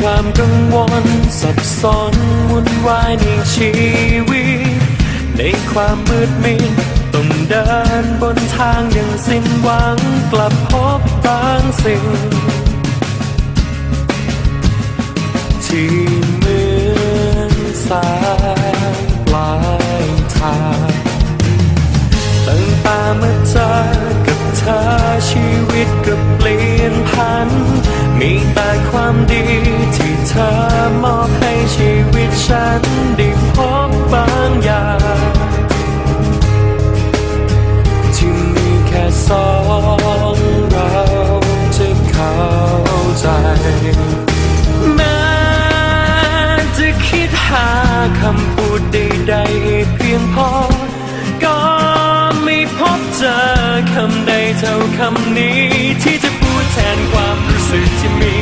ความกังวลสับสนวุ่นวายในชีวิต ในความมืดมิดต้องเดินบนทางอย่างสิ้นหวังกลับพบบางสิ่ง ที่เหมือนสายปลายทางตั้งแตามาเจอกับเธอชีวิตก็เปลี่ยนพัน อมอบให้ชีวิตฉันได้พบบางอย่างที่มีแค่สองเราจะเข้าใจ แม้จะคิดหาคำพูดใดๆให้เพียงพอ ก็ไม่พบเจอคำใดเท่าคำนี้ที่จะพูดแทนความรู้สึกที่มี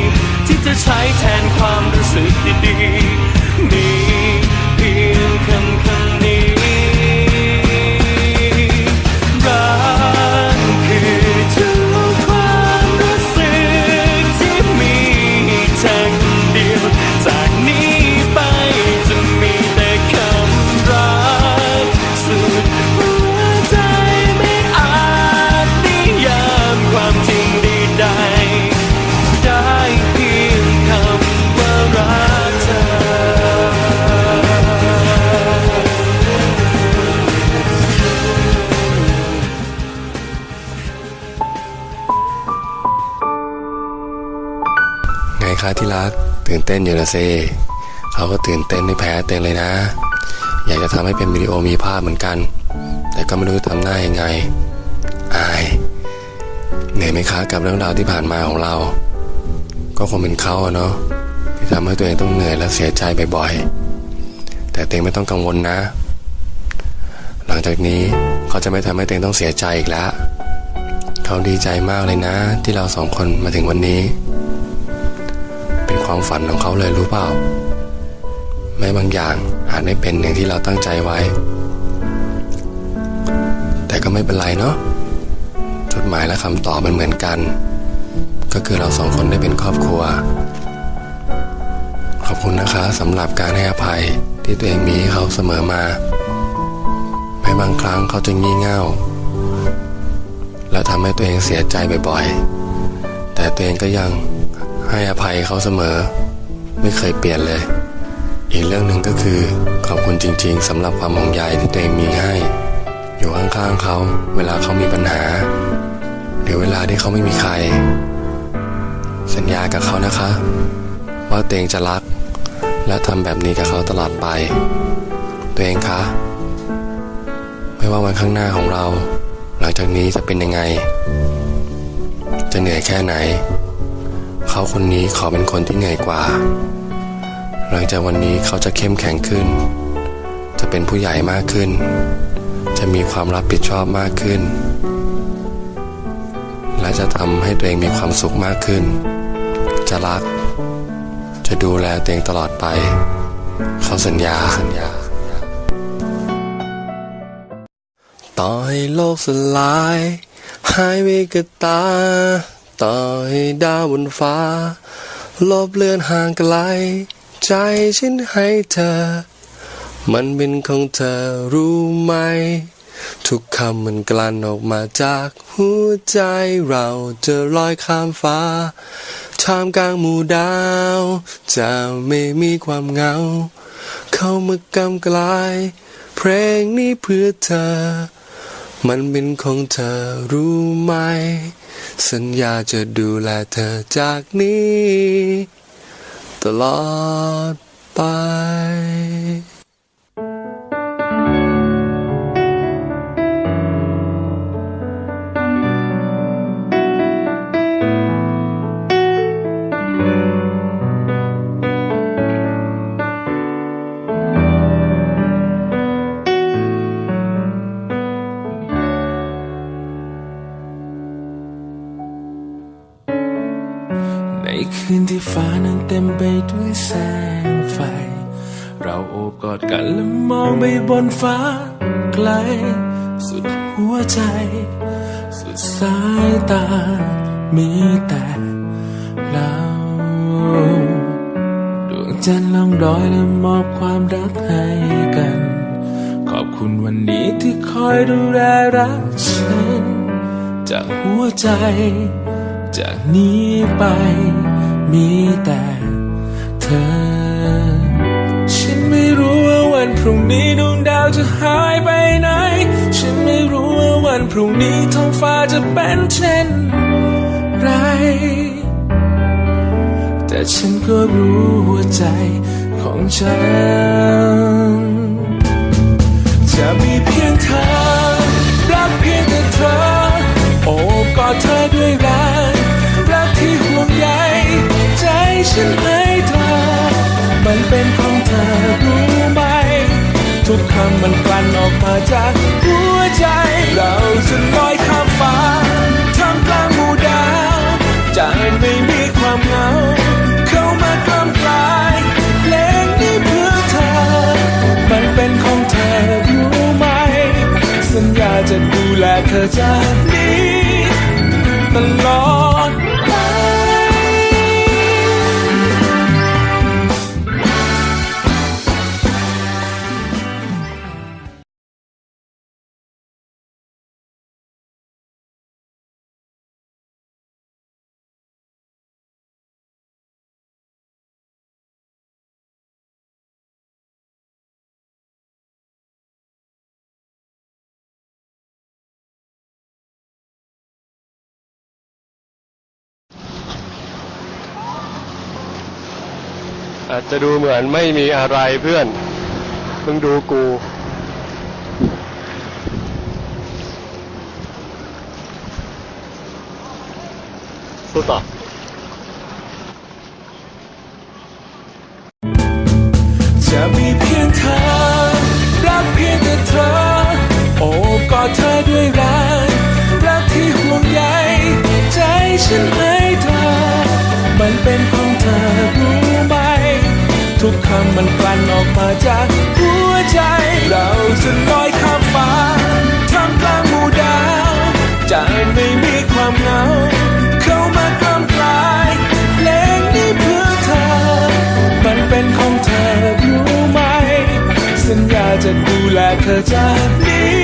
ใช้แทนความรู้สึกดีๆ คะที่รัก ตื่นเต้นอยู่ละเซเขาก็ตื่นเต้นไม่แพ้เต้นเลยนะ อยากจะทำให้เป็นวิดีโอมีภาพเหมือนกัน แต่ก็ไม่รู้ทำหน้ายังไง อาย เหนื่อยไหมคะกับเรื่องราวที่ผ่านมาของเรา ก็คงเป็นเขาเนาะที่ทำให้ตัวเองต้องเหนื่อยและเสียใจบ่อยๆ แต่เตงไม่ต้องกังวลนะ หลังจากนี้เขาจะไม่ทำให้เตงต้องเสียใจอีกแล้ว เขาดีใจมากเลยนะ ที่เราสองคนมาถึงวันนี้ ความฝันของเขาเลยรู้เปล่าไม่บางอย่างอาจไม่เป็นอย่างที่เราตั้งใจไว้ แต่ก็ไม่เป็นไรเนาะจดหมายและคำตอบมันเหมือนกัน ก็คือเราสองคนได้เป็นครอบครัว ขอบคุณนะคะสำหรับการให้อภัยที่ตัวเองมีให้เขาเสมอมาแม้บางครั้งเขาจะงี่เง่าและทำให้ตัวเองเสียใจบ่อยๆ แต่ตัวเองก็ยัง ให้อภัยเขาเสมอ ไม่เคยเปลี่ยนเลย อีกเรื่องหนึ่งก็คือ ขอบคุณจริงๆสำหรับความห่วงใยที่ตัวเองมีให้ อยู่ข้างๆเขาเวลาเขามีปัญหา หรือเวลาที่เขาไม่มีใคร สัญญากับเขานะคะ ว่าตัวเองจะรัก และทำแบบนี้กับเขาตลอดไป ตัวเองคะไม่ว่าวันข้างหน้าของเรา หลังจากนี้จะเป็นยังไง จะเหนื่อยแค่ไหน เขาคนนี้ขอเป็นคนที่เหนื่อยกว่า หลังจากวันนี้เขาจะเข้มแข็งขึ้น จะเป็นผู้ใหญ่มากขึ้น จะมีความรับผิดชอบมากขึ้น และจะทำให้ตัวเองมีความสุขมากขึ้น จะรัก จะดูแลตัวเองตลอดไป เขาสัญญาสัญญาต่อให้โลกสลาย หายไปกับตา ต่อให้ดาวบนฟ้า ลบเลือนห่างไกล ใจฉันให้เธอ มันเป็นของเธอรู้ไหม ทุกคำมันกลั่นออกมาจากหัวใจเราจะลอยข้ามฟ้าท่ามกลางหมู่ดาว จะไม่มีความเหงา เข้ามากำกลาย เพลงนี้เพื่อเธอ มันเป็นของเธอรู้ไหม สัญญาจะดูแลเธอจากนี้ ตลอด แสงไฟ เราโอบกอดกันและมองไปบนฟ้าไกล สุดหัวใจ สุดสายตา มีแต่เราดวงจันทร์ลองดอยและมอบความรักให้กัน ขอบคุณวันนี้ที่คอยดูแลรักฉัน จากหัวใจ จากนี้ไปมีแต่ เธอ ฉันไม่รู้ว่าวันพรุ่งนี้ดวงดาวจะหายไปไหน ฉันไม่รู้ว่าวันพรุ่งนี้ท้องฟ้าจะเป็นเช่นไร แต่ฉันก็รู้หัวใจของฉัน จะมีเพียงเธอ รักเพียงแต่เธอ โอบกอดเธอด้วยรักรักที่ห่วงใยใจฉันเอ กคำมันกลั่นออกมาจากหัวใจ เราจะลอยข้ามฟ้าท่ามกลางหมู่ดาวจะไม่มีความเหงา เข้ามากล้ำกลายเพลงนี้เพื่อเธอ มันเป็นของเธอรู้ไหม สัญญาจะดูแลเธอจากนี้ อาจจะดูเหมือนไม่มีอะไรเพื่อนมึงดูกู สู้ต่อจะมีเพียงเธอ รักเพียงแต่เธอ โอบกอดเธอด้วยรักรักที่ห่วงใยใจฉัน ทุกคำมันกลั่นออกมาจากหัวใจ เราจะลอยข้ามฟ้าท่ามกลางหมู่ดาวจะไม่มีความเหงา เข้ามากล้ำกลายเพลงนี้เพื่อเธอ มันเป็นของเธอรู้ไหม สัญญาจะดูแลเธอจากนี้